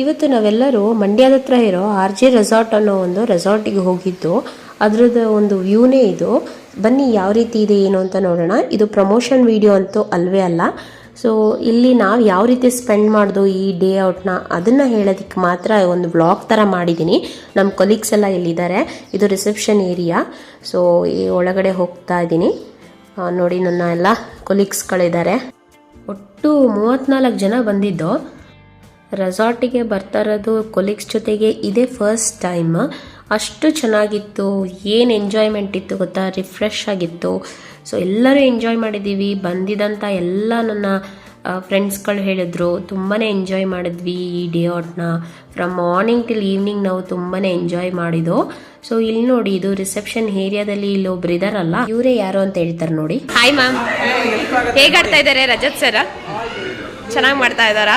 ಇವತ್ತು ನಾವೆಲ್ಲರೂ ಮಂಡ್ಯದ ಹತ್ರ ಇರೋ ಆರ್ ಜೆ ರೆಸಾರ್ಟ್ ಅನ್ನೋ ಒಂದು ರೆಸಾರ್ಟಿಗೆ ಹೋಗಿದ್ದು ಅದರದ ಒಂದು ವ್ಯೂನೇ ಇದು. ಬನ್ನಿ ಯಾವ ರೀತಿ ಇದೆ, ಏನು ಅಂತ ನೋಡೋಣ. ಇದು ಪ್ರಮೋಷನ್ ವಿಡಿಯೋ ಅಂತೂ ಅಲ್ವೇ ಅಲ್ಲ. ಸೊ ಇಲ್ಲಿ ನಾವು ಯಾವ ರೀತಿ ಸ್ಪೆಂಡ್ ಮಾಡ್ದು ಈ ಡೇ ಔಟ್ನ ಅದನ್ನು ಹೇಳೋದಕ್ಕೆ ಮಾತ್ರ ಒಂದು ಬ್ಲಾಗ್ ಥರ ಮಾಡಿದ್ದೀನಿ ನಮ್ಮ ಕೊಲೀಗ್ಸ್ ಎಲ್ಲ ಇಲ್ಲಿದ್ದಾರೆ ಇದು ರಿಸೆಪ್ಷನ್ ಏರಿಯಾ. ಸೊ ಈ ಒಳಗಡೆ ಹೋಗ್ತಾ ಇದ್ದೀನಿ ನೋಡಿ ನನ್ನ ಎಲ್ಲ ಕೊಲೀಗ್ಸ್ಗಳಿದ್ದಾರೆ ಒಟ್ಟು ಮೂವತ್ತ್ನಾಲ್ಕು ಜನ ಬಂದಿದ್ದು. ರೆಸಾರ್ಟಿಗೆ ಬರ್ತಾ ಇರೋದು ಕೊಲೀಗ್ಸ್ ಜೊತೆಗೆ ಇದೇ ಫಸ್ಟ್ ಟೈಮ್ ಅಷ್ಟು ಚೆನ್ನಾಗಿತ್ತು, ಏನು ಎಂಜಾಯ್ಮೆಂಟ್ ಇತ್ತು ಗೊತ್ತಾ? ರಿಫ್ರೆಶ್ ಆಗಿತ್ತು. ಸೊ ಎಲ್ಲರೂ ಎಂಜಾಯ್ ಮಾಡಿದ್ದೀವಿ ಬಂದಿದ್ದಂಥ ಎಲ್ಲ ನನ್ನ ಫ್ರೆಂಡ್ಸ್ಗಳು ಹೇಳಿದ್ರು. ತುಂಬಾ ಎಂಜಾಯ್ ಮಾಡಿದ್ವಿ ಈ ಡೇ ಔಟ್ನ ಫ್ರಮ್ ಮಾರ್ನಿಂಗ್ ಟಿಲ್ ಈವ್ನಿಂಗ್ ನಾವು ತುಂಬಾ ಎಂಜಾಯ್ ಮಾಡಿದ್ದು. ಸೊ ಇಲ್ಲಿ ನೋಡಿ, ಇದು ರಿಸೆಪ್ಷನ್ ಏರಿಯಾದಲ್ಲಿ ಇಲ್ಲಿ ಒಬ್ರು ಇದಾರಲ್ಲ, ಇವರೇ ಯಾರು ಅಂತ ಹೇಳ್ತಾರೆ ನೋಡಿ. ಹಾಯ್ ಮ್ಯಾಮ್ ಹೇಗಾಡ್ತಾ ಇದ್ದಾರೆ ರಜತ್ ಸರ? ಚೆನ್ನಾಗಿ ಮಾಡ್ತಾ ಇದ್ದಾರಾ?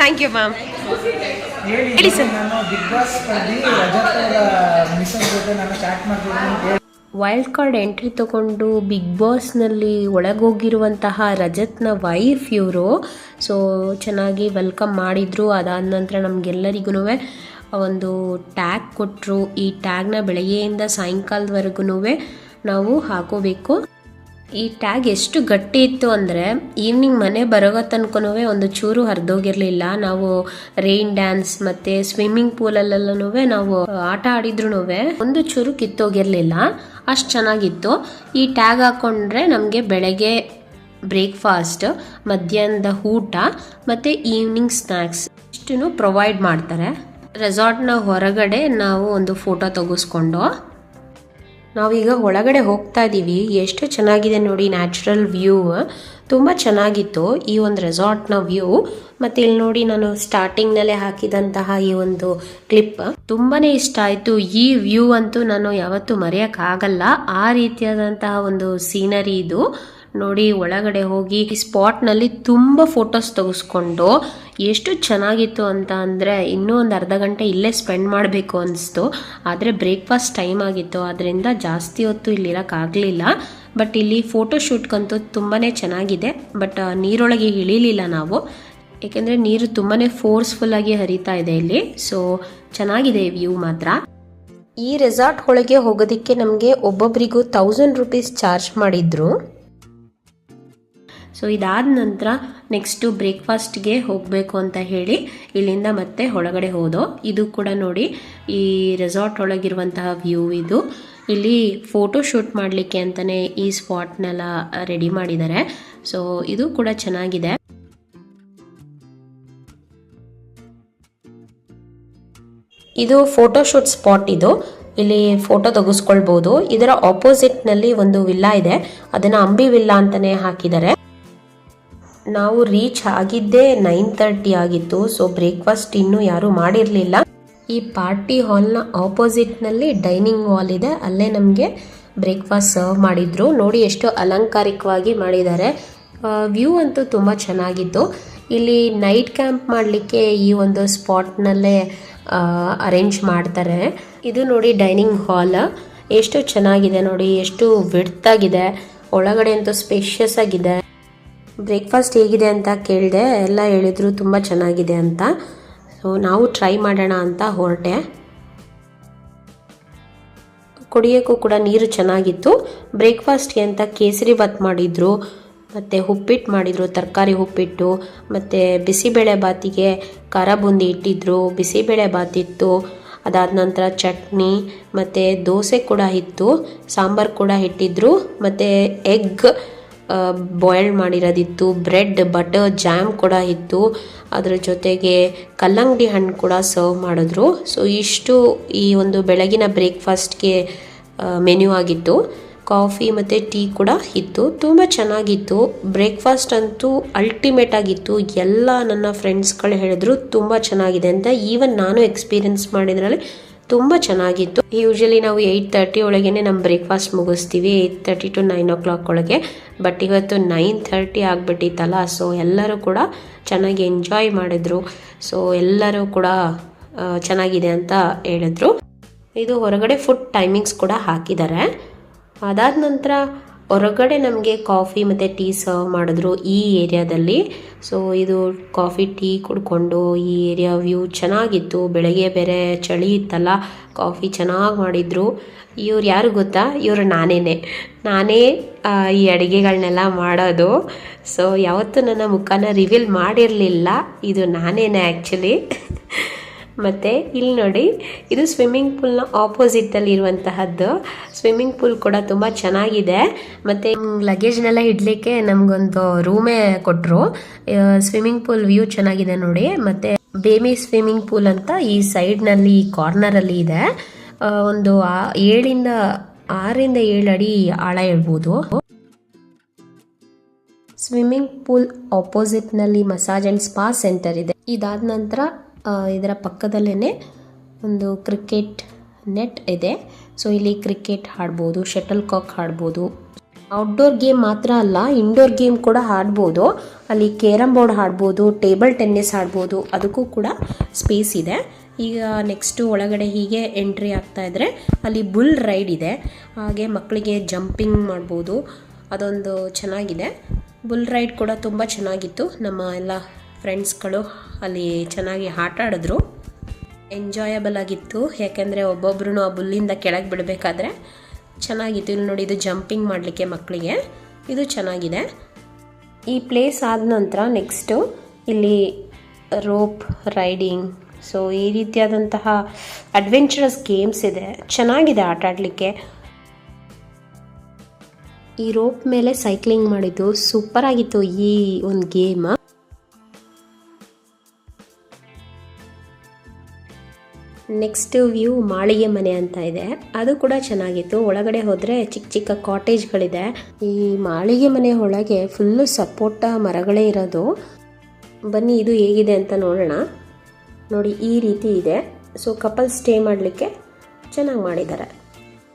ಥ್ಯಾಂಕ್ ಯು ಮ್ಯಾಮ್ ಹೇಳಿ ಸರ್. ನಾನು ಬಿಗ್ ಬಾಸ್ ಸ್ಪರ್ಧಿ ರಜತ್ ಅವರ ಜೊತೆ ನಾನು ಚಾಟ್ ಮಾಡ್ತಿದ್ದೀನಿ ವೈಲ್ಡ್ ಕಾರ್ಡ್ ಎಂಟ್ರಿ ತಗೊಂಡು ಬಿಗ್ ಬಾಸ್ನಲ್ಲಿ ಒಳಗೋಗಿರುವಂತಹ ರಜತ್ನ ವೈಫ್ ಇವರು. ಸೊ ಚೆನ್ನಾಗಿ ವೆಲ್ಕಮ್ ಮಾಡಿದರು. ಅದಾದ ನಂತರ ನಮಗೆಲ್ಲರಿಗೂ ಒಂದು ಟ್ಯಾಗ್ ಕೊಟ್ಟರು ಈ ಟ್ಯಾಗ್ನ ಬೆಳಗ್ಗೆಯಿಂದ ಸಾಯಂಕಾಲದವರೆಗೂ ನಾವು ಹಾಕೋಬೇಕು. ಈ ಟ್ಯಾಗ್ ಎಷ್ಟು ಗಟ್ಟಿ ಇತ್ತು ಅಂದರೆ ಈವ್ನಿಂಗ್ ಮನೆ ಬರೋ ತನಕನೂ ಒಂದು ಚೂರು ಹರಿದೋಗಿರಲಿಲ್ಲ. ನಾವು ರೈನ್ ಡ್ಯಾನ್ಸ್ ಮತ್ತು ಸ್ವಿಮ್ಮಿಂಗ್ ಪೂಲಲ್ಲೆಲ್ಲನೂ ನಾವು ಆಟ ಆಡಿದ್ರು ಒಂದು ಚೂರು ಕಿತ್ತೋಗಿರಲಿಲ್ಲ. ಅಷ್ಟು ಚೆನ್ನಾಗಿತ್ತು. ಈ ಟ್ಯಾಗ್ ಹಾಕ್ಕೊಂಡ್ರೆ ನಮಗೆ ಬೆಳಗ್ಗೆ ಬ್ರೇಕ್ಫಾಸ್ಟ್ ಮಧ್ಯಾಹ್ನದ ಊಟ ಮತ್ತು ಈವ್ನಿಂಗ್ ಸ್ನ್ಯಾಕ್ಸ್ ಇಷ್ಟನ್ನು ಪ್ರೊವೈಡ್ ಮಾಡ್ತಾರೆ. ರೆಸಾರ್ಟ್ನ ಹೊರಗಡೆ ನಾವು ಒಂದು ಫೋಟೋ ತೆಗೆಸ್ಕೊಂಡು ನಾವೀಗ ಒಳಗಡೆ ಹೋಗ್ತಾ ಇದ್ದೀವಿ ಎಷ್ಟು ಚೆನ್ನಾಗಿದೆ ನೋಡಿ ನ್ಯಾಚುರಲ್ ವ್ಯೂ ತುಂಬ ಚೆನ್ನಾಗಿತ್ತು ಈ ಒಂದು ರೆಸಾರ್ಟ್ನ ವ್ಯೂ ಮತ್ತು ಇಲ್ಲಿ ನೋಡಿ ನಾನು ಸ್ಟಾರ್ಟಿಂಗ್ನಲ್ಲೇ ಹಾಕಿದಂತಹ ಈ ಒಂದು ಕ್ಲಿಪ್ ತುಂಬಾ ಇಷ್ಟ ಆಯಿತು. ಈ ವ್ಯೂ ಅಂತೂ ನಾನು ಯಾವತ್ತೂ ಮರೆಯೋಕ್ಕಾಗಲ್ಲ. ಆ ರೀತಿಯಾದಂತಹ ಒಂದು ಸೀನರಿ ಇದು. ನೋಡಿ ಒಳಗಡೆ ಹೋಗಿ ಈ ಸ್ಪಾಟ್ನಲ್ಲಿ ತುಂಬ ಫೋಟೋಸ್ ತೆಗೆಸ್ಕೊಂಡು ಎಷ್ಟು ಚೆನ್ನಾಗಿತ್ತು ಅಂತ ಅಂದರೆ ಇನ್ನೂ ಒಂದು ಅರ್ಧ ಗಂಟೆ ಇಲ್ಲೇ ಸ್ಪೆಂಡ್ ಮಾಡಬೇಕು ಅನಿಸ್ತು. ಆದರೆ ಬ್ರೇಕ್ಫಾಸ್ಟ್ ಟೈಮ್ ಆಗಿತ್ತು. ಅದರಿಂದ ಜಾಸ್ತಿ ಹೊತ್ತು ಇಲ್ಲಿರೋಕ್ಕಾಗಲಿಲ್ಲ ಬಟ್ ಇಲ್ಲಿ ಫೋಟೋ ಶೂಟ್ಗಂತೂ ತುಂಬಾ ಚೆನ್ನಾಗಿದೆ. ಬಟ್ ನೀರೊಳಗೆ ಇಳಿಲಿಲ್ಲ ನಾವು. ಏಕೆಂದರೆ ನೀರು ತುಂಬಾ ಫೋರ್ಸ್ಫುಲ್ಲಾಗಿ ಹರಿತಾ ಇದೆ ಇಲ್ಲಿ. ಸೊ ಚೆನ್ನಾಗಿದೆ ವ್ಯೂ ಮಾತ್ರ. ಈ ರೆಸಾರ್ಟ್ ಒಳಗೆ ಹೋಗೋದಕ್ಕೆ ನಮಗೆ ಒಬ್ಬೊಬ್ಬರಿಗೂ ತೌಸಂಡ್ ರುಪೀಸ್ ಚಾರ್ಜ್ ಮಾಡಿದ್ರು. ಸೊ ಇದಾದ ನಂತರ ನೆಕ್ಸ್ಟು ಬ್ರೇಕ್ಫಾಸ್ಟ್ಗೆ ಹೋಗಬೇಕು ಅಂತ ಹೇಳಿ ಇಲ್ಲಿಂದ ಮತ್ತೆ ಒಳಗಡೆ ಹೋದೋ. ಇದು ಕೂಡ ನೋಡಿ, ಈ ರೆಸಾರ್ಟ್ ಒಳಗಿರುವಂತಹ ವ್ಯೂ ಇದು. ಇಲ್ಲಿ ಫೋಟೋ ಶೂಟ್ ಮಾಡಲಿಕ್ಕೆ ಅಂತಲೇ ಈ ಸ್ಪಾಟ್ನೆಲ್ಲ ರೆಡಿ ಮಾಡಿದ್ದಾರೆ. ಸೊ ಇದು ಕೂಡ ಚೆನ್ನಾಗಿದೆ. ಇದು ಫೋಟೋ ಶೂಟ್ ಸ್ಪಾಟ್ ಇದು. ಇಲ್ಲಿ ಫೋಟೋ ತೆಗೆಸ್ಕೊಳ್ಬಹುದು ಇದರ ಆಪೋಸಿಟ್ನಲ್ಲಿ ಒಂದು ವಿಲ್ಲಾ ಇದೆ. ಅದನ್ನ ಅಂಬಿ ವಿಲ್ಲಾ ಅಂತಾನೆ ಹಾಕಿದ್ದಾರೆ. ನಾವು ರೀಚ್ ಆಗಿದ್ದೇ ನೈನ್ ತರ್ಟಿ ಆಗಿತ್ತು ಸೊ ಬ್ರೇಕ್ಫಾಸ್ಟ್ ಇನ್ನೂ ಯಾರೂ ಮಾಡಿರಲಿಲ್ಲ. ಈ ಪಾರ್ಟಿ ಹಾಲ್ನ ಆಪೋಸಿಟ್ನಲ್ಲಿ ಡೈನಿಂಗ್ ಹಾಲ್ ಇದೆ, ಅಲ್ಲೇ ನಮಗೆ ಬ್ರೇಕ್ಫಾಸ್ಟ್ ಸರ್ವ್ ಮಾಡಿದ್ರು. ನೋಡಿ ಎಷ್ಟು ಅಲಂಕಾರಿಕವಾಗಿ ಮಾಡಿದ್ದಾರೆ. ವ್ಯೂ ಅಂತೂ ತುಂಬ ಚೆನ್ನಾಗಿತ್ತು. ಇಲ್ಲಿ ನೈಟ್ ಕ್ಯಾಂಪ್ ಮಾಡಲಿಕ್ಕೆ ಈ ಒಂದು ಸ್ಪಾಟ್ನಲ್ಲೇ ಅರೇಂಜ್ ಮಾಡ್ತಾರೆ. ಇದು ನೋಡಿ ಡೈನಿಂಗ್ ಹಾಲ್ ಎಷ್ಟು ಚೆನ್ನಾಗಿದೆ ನೋಡಿ, ಎಷ್ಟು ವಿಡ್ತಾಗಿದೆ ಒಳಗಡೆ ಅಂತೂ ಸ್ಪೇಷಿಯಸ್ ಆಗಿದೆ. ಬ್ರೇಕ್ಫಾಸ್ಟ್ ಹೇಗಿದೆ ಅಂತ ಕೇಳಿದೆ, ಎಲ್ಲ ಹೇಳಿದ್ರು, ತುಂಬ ಚೆನ್ನಾಗಿದೆ ಅಂತ. ಸೊ ನಾವು ಟ್ರೈ ಮಾಡೋಣ ಅಂತ ಹೊರಟೆ. ಕುಡಿಯೋಕ್ಕೂ ಕೂಡ ನೀರು ಚೆನ್ನಾಗಿತ್ತು. ಬ್ರೇಕ್ಫಾಸ್ಟ್ಗೆ ಅಂತ ಕೇಸರಿ ಬಾತ್ ಮಾಡಿದರು, ಮತ್ತು ಉಪ್ಪಿಟ್ಟು ಮಾಡಿದರು, ತರಕಾರಿ ಉಪ್ಪಿಟ್ಟು, ಮತ್ತು ಬಿಸಿಬೇಳೆ ಬಾತಿಗೆ ಖಾರ ಬೂಂದಿ ಇಟ್ಟಿದ್ರು, ಬಿಸಿಬೇಳೆ ಬಾತ್ ಇತ್ತು, ಅದಾದ ನಂತರ ಚಟ್ನಿ, ಮತ್ತು ದೋಸೆ ಕೂಡ ಇತ್ತು, ಸಾಂಬಾರು ಕೂಡ ಇಟ್ಟಿದ್ರು, ಮತ್ತು ಎಗ್ ಬಾಯ್ಲ್ಡ್ ಮಾಡಿರೋದಿತ್ತು. ಬ್ರೆಡ್ ಬಟರ್ ಜಾಮ್ ಕೂಡ ಇತ್ತು. ಅದರ ಜೊತೆಗೆ ಕಲ್ಲಂಗಡಿ ಹಣ್ಣು ಕೂಡ ಸರ್ವ್ ಮಾಡಿದ್ರು. ಸೊ ಇಷ್ಟು ಈ ಒಂದು ಬೆಳಗಿನ ಬ್ರೇಕ್ಫಾಸ್ಟ್ಗೆ ಮೆನ್ಯೂ ಆಗಿತ್ತು. ಕಾಫಿ ಮತ್ತು ಟೀ ಕೂಡ ಇತ್ತು. ತುಂಬ ಚೆನ್ನಾಗಿತ್ತು. ಬ್ರೇಕ್ಫಾಸ್ಟ್ ಅಂತೂ ಅಲ್ಟಿಮೇಟ್ ಆಗಿತ್ತು. ಎಲ್ಲ ನನ್ನ ಫ್ರೆಂಡ್ಸ್ಗಳು ಹೇಳಿದ್ರು, ತುಂಬ ಚೆನ್ನಾಗಿದೆ ಅಂತ. ಈವನ್ ನಾನು ಎಕ್ಸ್ಪೀರಿಯನ್ಸ್ ಮಾಡಿದ್ರಲ್ಲಿ ತುಂಬ ಚೆನ್ನಾಗಿತ್ತು. ಯೂಶಲಿ ನಾವು ಏಯ್ಟ್ ತರ್ಟಿ ಒಳಗೇನೆ ನಮ್ಮ breakfast ಮುಗಿಸ್ತೀವಿ. Eight thirty to nine o'clock ಒಳಗೆ. ಬಟ್ ಇವತ್ತು ನೈನ್ ತರ್ಟಿ ಆಗಿಬಿಟ್ಟಿತ್ತಲ್ಲ ಸೊ ಎಲ್ಲರೂ ಕೂಡ ಚೆನ್ನಾಗಿ ಎಂಜಾಯ್ ಮಾಡಿದ್ರು. ಸೊ ಎಲ್ಲರೂ ಕೂಡ ಚೆನ್ನಾಗಿದೆ ಅಂತ ಹೇಳಿದ್ರು. ಇದು ಹೊರಗಡೆ ಫುಡ್ ಟೈಮಿಂಗ್ಸ್ ಕೂಡ ಹಾಕಿದ್ದಾರೆ. ಅದಾದ ನಂತರ ಹೊರಗಡೆ ನಮಗೆ ಕಾಫಿ ಮತ್ತು ಟೀ ಸರ್ವ್ ಮಾಡಿದ್ರು ಈ ಏರಿಯಾದಲ್ಲಿ. ಸೊ ಇದು ಕಾಫಿ, ಟೀ ಕುಡ್ಕೊಂಡು ಈ ಏರಿಯಾ ವ್ಯೂ ಚೆನ್ನಾಗಿತ್ತು. ಬೆಳಗ್ಗೆ ಬೇರೆ ಚಳಿ ಇತ್ತಲ್ಲ, ಕಾಫಿ ಚೆನ್ನಾಗಿ ಮಾಡಿದ್ರು. ಇವ್ರು ಯಾರು ಗೊತ್ತಾ? ಇವರು ನಾನೇ ನಾನೇ ಈ ಅಡುಗೆಗಳನ್ನೆಲ್ಲ ಮಾಡೋದು. ಸೊ ಯಾವತ್ತೂ ನನ್ನ ಮುಖನ ರಿವೀಲ್ ಮಾಡಿರಲಿಲ್ಲ. ಇದು ನಾನೇನೆ ಆ್ಯಕ್ಚುಲಿ ಮತ್ತು ಇಲ್ಲಿ ನೋಡಿ, ಇದು ಸ್ವಿಮ್ಮಿಂಗ್ ಪೂಲ್ನ ಆಪೋಸಿಟಲ್ಲಿ ಇರುವಂತಹದ್ದು. ಸ್ವಿಮ್ಮಿಂಗ್ ಪೂಲ್ ಕೂಡ ತುಂಬ ಚೆನ್ನಾಗಿದೆ. ಮತ್ತು ಲಗೇಜ್ನೆಲ್ಲ ಇಡಲಿಕ್ಕೆ ನಮಗೊಂದು ರೂಮೇ ಕೊಟ್ಟರು ಸ್ವಿಮ್ಮಿಂಗ್ ಪೂಲ್ ವ್ಯೂ ಚೆನ್ನಾಗಿದೆ ನೋಡಿ. ಮತ್ತು ಬೇಬಿ ಸ್ವಿಮ್ಮಿಂಗ್ ಪೂಲ್ ಅಂತ ಈ ಸೈಡ್ನಲ್ಲಿ ಈ ಕಾರ್ನರಲ್ಲಿ ಇದೆ. ಒಂದು ಏಳಿಂದ ಆರರಿಂದ ಏಳು ಅಡಿ ಆಳ ಇರ್ಬೋದು. ಸ್ವಿಮ್ಮಿಂಗ್ ಪೂಲ್ ಆಪೋಸಿಟ್ನಲ್ಲಿ ಮಸಾಜ್ ಆ್ಯಂಡ್ ಸ್ಪಾ ಸೆಂಟರ್ ಇದೆ. ಇದಾದ ನಂತರ ಇದರ ಪಕ್ಕದಲ್ಲೇ ಒಂದು ಕ್ರಿಕೆಟ್ ನೆಟ್ ಇದೆ. ಸೊ, ಇಲ್ಲಿ ಕ್ರಿಕೆಟ್ ಆಡ್ಬೋದು ಶಟಲ್ ಕಾಕ್ ಆಡ್ಬೋದು ಔಟ್ಡೋರ್ ಗೇಮ್ ಮಾತ್ರ ಅಲ್ಲ ಇಂಡೋರ್ ಗೇಮ್ ಕೂಡ ಆಡ್ಬೋದು ಅಲ್ಲಿ ಕೇರಮ್ ಬೋರ್ಡ್ ಆಡ್ಬೋದು ಟೇಬಲ್ ಟೆನ್ನಿಸ್ ಆಡ್ಬೋದು ಅದಕ್ಕೂ ಕೂಡ ಸ್ಪೇಸ್ ಇದೆ. ಈಗ ನೆಕ್ಸ್ಟು ಒಳಗಡೆ ಹೀಗೆ ಎಂಟ್ರಿ ಆಗ್ತಾ ಇದ್ರೆ, ಅಲ್ಲಿ ಬುಲ್ ರೈಡ್ ಇದೆ. ಹಾಗೆ ಮಕ್ಕಳಿಗೆ ಜಂಪಿಂಗ್ ಮಾಡ್ಬೋದು. ಅದೊಂದು ಚೆನ್ನಾಗಿದೆ. ಬುಲ್ ರೈಡ್ ಕೂಡ ತುಂಬ ಚೆನ್ನಾಗಿತ್ತು. ನಮ್ಮ ಎಲ್ಲ ಫ್ರೆಂಡ್ಸ್ಗಳು ಅಲ್ಲಿ ಚೆನ್ನಾಗಿ ಆಟ ಆಡಿದ್ರು. ಎಂಜಾಯಬಲ್ ಆಗಿತ್ತು. ಯಾಕೆಂದರೆ ಒಬ್ಬೊಬ್ರು ಆ ಬುಲ್ಲಿಂದ ಕೆಳಗೆ ಬಿಡಬೇಕಾದ್ರೆ ಚೆನ್ನಾಗಿತ್ತು. ಇಲ್ಲಿ ನೋಡಿ, ಇದು ಜಂಪಿಂಗ್ ಮಾಡಲಿಕ್ಕೆ ಮಕ್ಕಳಿಗೆ ಇದು ಚೆನ್ನಾಗಿದೆ. ಈ ಪ್ಲೇಸ್ ಆದ ನಂತರ ನೆಕ್ಸ್ಟು ಇಲ್ಲಿ ರೋಪ್ ರೈಡಿಂಗ್ ಸೊ ಈ ರೀತಿಯಾದಂತಹ ಅಡ್ವೆಂಚರಸ್ ಗೇಮ್ಸ್ ಇದೆ. ಚೆನ್ನಾಗಿದೆ ಆಟ ಆಡಲಿಕ್ಕೆ. ಈ ರೋಪ್ ಮೇಲೆ ಸೈಕ್ಲಿಂಗ್ ಮಾಡಿದ್ದು ಸೂಪರ್ ಆಗಿತ್ತು ಈ ಒಂದು ಗೇಮ್ ನೆಕ್ಸ್ಟ್ ವ್ಯೂ ಮಾಳಿಗೆ ಮನೆ ಅಂತ ಇದೆ. ಅದು ಕೂಡ ಚೆನ್ನಾಗಿತ್ತು. ಒಳಗಡೆ ಹೋದರೆ ಚಿಕ್ಕ ಚಿಕ್ಕ ಕಾಟೇಜ್ಗಳಿದೆ ಈ ಮಾಳಿಗೆ ಮನೆ ಒಳಗೆ ಫುಲ್ಲು ಸಪೋಟ ಮರಗಳೇ ಇರೋದು. ಬನ್ನಿ, ಇದು ಹೇಗಿದೆ ಅಂತ ನೋಡೋಣ. ನೋಡಿ, ಈ ರೀತಿ ಇದೆ. ಸೊ ಕಪಲ್ ಸ್ಟೇ ಮಾಡಲಿಕ್ಕೆ ಚೆನ್ನಾಗಿ ಮಾಡಿದ್ದಾರೆ.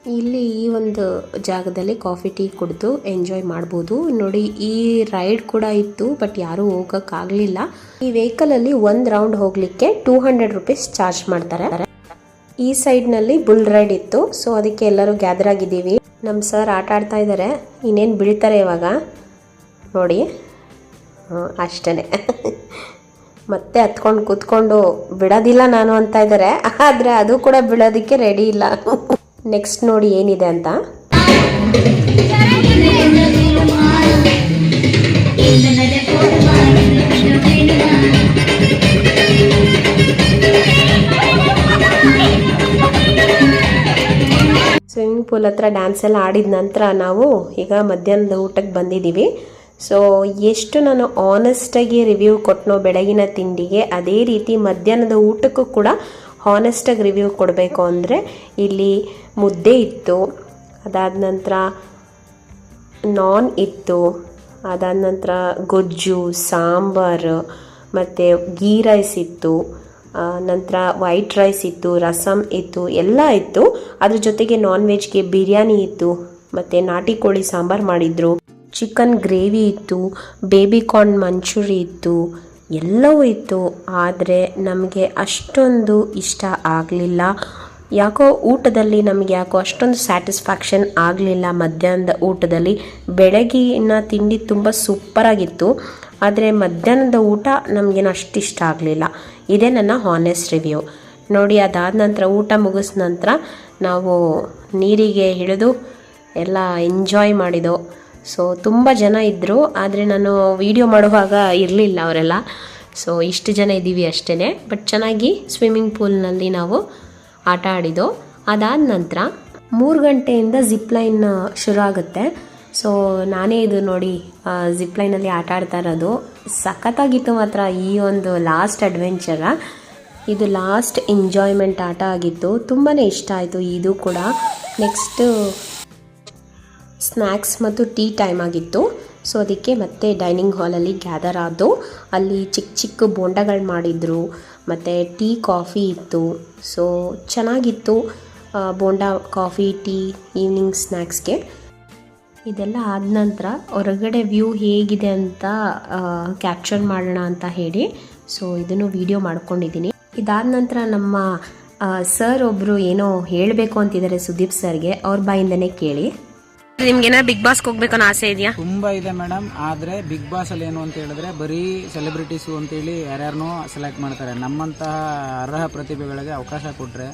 ಇಲ್ಲಿ ಈ ಒಂದು ಜಾಗದಲ್ಲಿ ಕಾಫಿ, ಟೀ ಕುಡಿದು ಎಂಜಾಯ್ ಮಾಡ್ಬೋದು. ನೋಡಿ, ಈ ರೈಡ್ ಕೂಡ ಇತ್ತು ಬಟ್ ಯಾರೂ ಹೋಗೋಕ್ಕಾಗಲಿಲ್ಲ. ಈ ವೆಹಿಕಲಲ್ಲಿ ಒಂದು ರೌಂಡ್ ಹೋಗಲಿಕ್ಕೆ ಟೂ ಹಂಡ್ರೆಡ್ ರುಪೀಸ್ ಚಾರ್ಜ್ ಮಾಡ್ತಾರೆ. ಈ ಸೈಡ್ನಲ್ಲಿ ಬುಲ್ ರೈಡ್ ಇತ್ತು ಸೊ ಅದಕ್ಕೆ ಎಲ್ಲರೂ ಗ್ಯಾದರ್ ಆಗಿದ್ದೀವಿ. ನಮ್ಮ ಸರ್ ಆಟ ಆಡ್ತಾ ಇದ್ದಾರೆ ಇನ್ನೇನು ಬೀಳ್ತಾರೆ ಇವಾಗ? ನೋಡಿ. ಅಷ್ಟೇ ಮತ್ತೆ ಹತ್ಕೊಂಡು ಕೂತ್ಕೊಂಡು ಬಿಡೋದಿಲ್ಲ ನಾನು ಅಂತ ಇದ್ದಾರೆ ಆದರೆ ಅದು ಕೂಡ ಬಿಡೋದಕ್ಕೆ ರೆಡಿ ಇಲ್ಲ. ನೆಕ್ಸ್ಟ್ ನೋಡಿ ಏನಿದೆ ಅಂತ. ಸ್ವಿಮ್ಮಿಂಗ್ ಪೂಲ್ ಹತ್ರ ಡ್ಯಾನ್ಸ್ ಎಲ್ಲ ಆಡಿದ ನಂತರ ನಾವು ಈಗ ಮಧ್ಯಾಹ್ನದ ಊಟಕ್ಕೆ ಬಂದಿದ್ದೀವಿ. ಸೊ ಎಷ್ಟು ನಾನು ಆನೆಸ್ಟಾಗಿ ರಿವ್ಯೂ ಕೊಟ್ಟನೋ ಬೆಳಗಿನ ತಿಂಡಿಗೆ, ಅದೇ ರೀತಿ ಮಧ್ಯಾಹ್ನದ ಊಟಕ್ಕೂ ಕೂಡ ಹಾನೆಸ್ಟಾಗಿ ರಿವ್ಯೂ ಕೊಡಬೇಕು ಅಂದರೆ ಇಲ್ಲಿ ಮುದ್ದೆ ಇತ್ತು, ಅದಾದ ನಂತರ ನಾನ್ ಇತ್ತು, ಅದಾದ ನಂತರ ಗೊಜ್ಜು, ಸಾಂಬಾರು, ಮತ್ತು ಗೀ ರೈಸ್ ಇತ್ತು ನಂತರ ವೈಟ್ ರೈಸ್ ಇತ್ತು ರಸಮ್ ಇತ್ತು, ಎಲ್ಲ ಇತ್ತು. ಅದ್ರ ಜೊತೆಗೆ ನಾನ್ ವೆಜ್ಗೆ ಬಿರಿಯಾನಿ ಇತ್ತು, ಮತ್ತು ನಾಟಿ ಕೋಳಿ ಸಾಂಬಾರು ಮಾಡಿದ್ರು. ಚಿಕನ್ ಗ್ರೇವಿ ಇತ್ತು ಬೇಬಿ ಕಾರ್ನ್ ಮಂಚೂರಿ ಇತ್ತು ಎಲ್ಲವೂ ಇತ್ತು, ಆದರೆ ನಮಗೆ ಅಷ್ಟೊಂದು ಇಷ್ಟ ಆಗಲಿಲ್ಲ. ಯಾಕೋ ಊಟದಲ್ಲಿ ನಮಗೆ ಯಾಕೋ ಅಷ್ಟೊಂದು ಸ್ಯಾಟಿಸ್ಫ್ಯಾಕ್ಷನ್ ಆಗಲಿಲ್ಲ ಮಧ್ಯಾಹ್ನದ ಊಟದಲ್ಲಿ. ಬೆಳಗಿನ ತಿಂಡಿ ತುಂಬ ಸೂಪರಾಗಿತ್ತು ಆದರೆ ಮಧ್ಯಾಹ್ನದ ಊಟ ನಮಗೇನು ಅಷ್ಟು ಇಷ್ಟ ಆಗಲಿಲ್ಲ. ಇದೇ ನನ್ನ ಹಾನೆಸ್ಟ್ ರಿವ್ಯೂ ನೋಡಿ, ಅದಾದ ನಂತರ, ಊಟ ಮುಗಿಸ್ ನಂತರ ನಾವು ನೀರಿಗೆ ಹಿಡಿದು ಎಲ್ಲ ಎಂಜಾಯ್ ಮಾಡಿದೋ ಸೊ ತುಂಬ ಜನ ಇದ್ದರು ಆದರೆ ನಾನು ವಿಡಿಯೋ ಮಾಡುವಾಗ ಇರಲಿಲ್ಲ ಅವರೆಲ್ಲ. ಸೊ ಇಷ್ಟು ಜನ ಇದ್ದೀವಿ ಅಷ್ಟೇ ಬಟ್ ಚೆನ್ನಾಗಿ ಸ್ವಿಮ್ಮಿಂಗ್ ಪೂಲ್ನಲ್ಲಿ ನಾವು ಆಟ ಆಡಿದ್ದು. ಅದಾದ ನಂತರ ಮೂರು ಗಂಟೆಯಿಂದ ಜಿಪ್ ಲೈನ್ ಶುರು ಆಗುತ್ತೆ ಸೊ ನಾನೇ ಇದು ನೋಡಿ ಜಿಪ್ ಲೈನಲ್ಲಿ ಆಟ ಆಡ್ತಾ ಇರೋದು. ಸಖತ್ತಾಗಿತ್ತು ಮಾತ್ರ ಈ ಒಂದು ಲಾಸ್ಟ್ ಅಡ್ವೆಂಚರ ಇದು ಲಾಸ್ಟ್ ಎಂಜಾಯ್ಮೆಂಟ್ ಆಟ ಆಗಿತ್ತು. ತುಂಬಾ ಇಷ್ಟ ಆಯಿತು. ಇದು ಕೂಡ ನೆಕ್ಸ್ಟು ಸ್ನ್ಯಾಕ್ಸ್ ಮತ್ತು ಟೀ ಟೈಮ್ ಆಗಿತ್ತು. ಸೊ ಅದಕ್ಕೆ ಮತ್ತೆ ಡೈನಿಂಗ್ ಹಾಲಲ್ಲಿ ಗ್ಯಾದರ್ ಆದು ಅಲ್ಲಿ ಚಿಕ್ಕ ಚಿಕ್ಕ ಬೋಂಡಗಳು ಮಾಡಿದರು. ಮತ್ತು ಟೀ, ಕಾಫಿ ಇತ್ತು. ಸೊ ಚೆನ್ನಾಗಿತ್ತು ಬೋಂಡ, ಕಾಫಿ, ಟೀ, ಈವ್ನಿಂಗ್ ಸ್ನ್ಯಾಕ್ಸ್ಗೆ ಇದೆಲ್ಲ ಆದ ನಂತರ ಹೊರಗಡೆ ವ್ಯೂ ಹೇಗಿದೆ ಅಂತ ಕ್ಯಾಪ್ಚರ್ ಮಾಡೋಣ ಅಂತ ಹೇಳಿ, ಸೊ, ಇದನ್ನು ವಿಡಿಯೋ ಮಾಡ್ಕೊಂಡಿದ್ದೀನಿ. ಇದಾದ ನಂತರ ನಮ್ಮ ಸರ್ ಒಬ್ಬರು ಏನೋ ಹೇಳಬೇಕು ಅಂತಿದ್ದಾರೆ ಸುದೀಪ್ ಸರ್ಗೆ. ಅವ್ರ ಬಾಯಿಂದನೇ ಕೇಳಿ. ನಿಮ್ಗೇನ ಬಿಗ್ ಬಾಸ್ಗೆ ಹೋಗ್ಬೇಕು ಅನ್ನೋ ಆಸೆ ಇದೆಯಾ? ತುಂಬಾ ಇದೆ ಮೇಡಮ್ ಆದ್ರೆ ಬಿಗ್ ಬಾಸ್ ಅಲ್ಲಿ ಏನು ಅಂತ ಹೇಳಿದ್ರೆ ಬರೀ ಸೆಲೆಬ್ರಿಟೀಸ್ ಅಂತೇಳಿ ಯಾರ್ಯಾರನೋ ಸೆಲೆಕ್ಟ್ ಮಾಡ್ತಾರೆ. ನಮ್ಮಂತಹ ಅರ್ಹ ಪ್ರತಿಭೆಗಳಿಗೆ ಅವಕಾಶ ಕೊಟ್ರೆ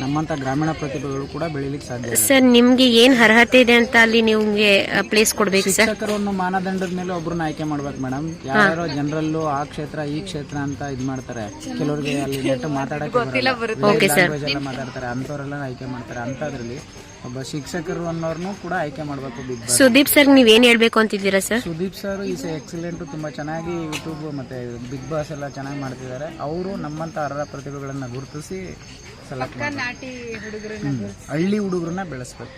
ನಮ್ಮಂತ ಗ್ರಾಮೀಣ ಪ್ರತಿಭೆಗಳು ಕೂಡ ಬೆಳಿಲಿಕ್ಕೆ ಸಾಧ್ಯ ಇದೆ ಸರ್ ನಿಮ್ಗೆ ಏನ್ ಅರ್ಹತೆ ಇದೆ ಅಂತ ಅಲ್ಲಿ ನಿಮ್ಗೆ ಪ್ಲೇಸ್ ಕೊಡ್ಬೇಕು ಸರ್ ಒಂದು ಮಾನದಂಡದ ಮೇಲೆ ಒಬ್ರನ್ನ ಆಯ್ಕೆ ಮಾಡ್ಬೇಕು ಮೇಡಮ್ ಯಾರ್ಯಾರೋ ಜನರಲ್ಲೂ ಆ ಕ್ಷೇತ್ರ ಈ ಕ್ಷೇತ್ರ ಅಂತ ಇದ್ ಮಾಡ್ತಾರೆ. ಕೆಲವರಿಗೆ ಅಲ್ಲಿ ನೆಟ್ಟು ಮಾತಾಡಕ್ಕೆ ಎಲ್ಲ ಮಾತಾಡ್ತಾರೆ. ಅಂತವ್ರೆಲ್ಲ ಆಯ್ಕೆ ಮಾಡ್ತಾರೆ. ಅಂತದ್ರಲ್ಲಿ ಒಬ್ಬ ಶಿಕ್ಷಕರು ಅನ್ನೋರ್ನು ಕೂಡ ಆಯ್ಕೆ ಮಾಡಬೇಕು ಬಿಗ್ ಬಾಸ್ ಸುದೀಪ್ ಸರ್ ನೀವೇನು ಏನ್ ಹೇಳ್ಬೇಕು ಅಂತಿದ್ದೀರಾ sir? Sudeep sir is excellent ತುಂಬಾ ಚೆನ್ನಾಗಿ ಯೂಟ್ಯೂಬ್ ಮತ್ತೆ ಬಿಗ್ ಬಾಸ್ ಎಲ್ಲ ಚೆನ್ನಾಗಿ ಮಾಡ್ತಿದ್ದಾರೆ. ಅವರು ನಮ್ಮಂತ ಅರ್ಹ ಪ್ರತಿಭೆಗಳನ್ನ ಗುರುತಿಸಿ ಸೆಲೆಕ್ಟ್ ಹಳ್ಳಿ ಹುಡುಗರನ್ನ ಬೆಳೆಸ್ಬೇಕು.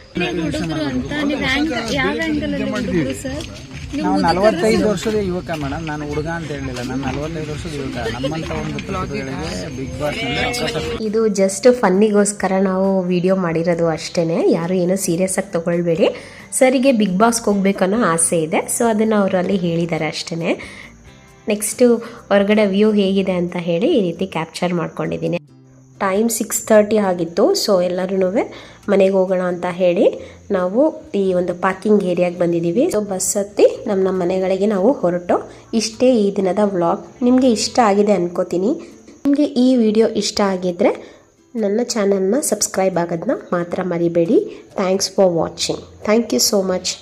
ನಾವು ನಲವತ್ತೈದು ವರ್ಷದ ಯುವಕ ಮೇಡಮ್. ನಾನು ಹುಡುಗ ಅಂತ ಹೇಳಲಿಲ್ಲ ನಾನು ನಲವತ್ತೈದು ವರ್ಷದ ಯುವಕ. ನಮ್ಮಂತ ಒಂದು ಪ್ರತಿಭೆಗಳಿಗೆ ಬಿಗ್ ಬಾಸ್ನಲ್ಲಿ ಅವಕಾಶ ಇದು ಜಸ್ಟ್ ಫನ್ನಿಗೋಸ್ಕರ ನಾವು ವಿಡಿಯೋ ಮಾಡಿರೋದು ಅಷ್ಟೇ ಯಾರು ಏನೋ ಸೀರಿಯಸ್ ಆಗಿ ತಗೊಳ್ಬೇಡಿ. ಸರಿಗೆ ಬಿಗ್ ಬಾಸ್ಗೆ ಹೋಗ್ಬೇಕನ್ನೋ ಆಸೆ ಇದೆ. ಸೊ ಅದನ್ನು ಅವರು ಅಲ್ಲಿ ಹೇಳಿದ್ದಾರೆ ಅಷ್ಟೇ ನೆಕ್ಸ್ಟು ಹೊರಗಡೆ ವ್ಯೂ ಹೇಗಿದೆ ಅಂತ ಹೇಳಿ ಈ ರೀತಿ ಕ್ಯಾಪ್ಚರ್ ಮಾಡ್ಕೊಂಡಿದ್ದೀನಿ. ಟೈಮ್ ಸಿಕ್ಸ್ ತರ್ಟಿ ಆಗಿತ್ತು. ಸೊ ಎಲ್ಲರೂ ಮನೆಗೆ ಹೋಗೋಣ ಅಂತ ಹೇಳಿ ನಾವು ಈ ಒಂದು ಪಾರ್ಕಿಂಗ್ ಏರಿಯಾಗೆ ಬಂದಿದ್ದೀವಿ. ಸೊ ಬಸ್ ಹತ್ತಿ ನಮ್ಮ ನಮ್ಮ ಮನೆಗಳಿಗೆ ನಾವು ಹೊರಟು. ಇಷ್ಟೇ ಈ ದಿನದ ವ್ಲಾಗ್ ನಿಮಗೆ ಇಷ್ಟ ಆಗಿದೆ ಅನ್ಕೋತೀನಿ. ನಿಮಗೆ ಈ ವಿಡಿಯೋ ಇಷ್ಟ ಆಗಿದ್ದರೆ ನನ್ನ ಚಾನಲ್ನ ಸಬ್ಸ್ಕ್ರೈಬ್ ಆಗೋದನ್ನ ಮಾತ್ರ ಮರಿಬೇಡಿ. Thanks for watching thank you so much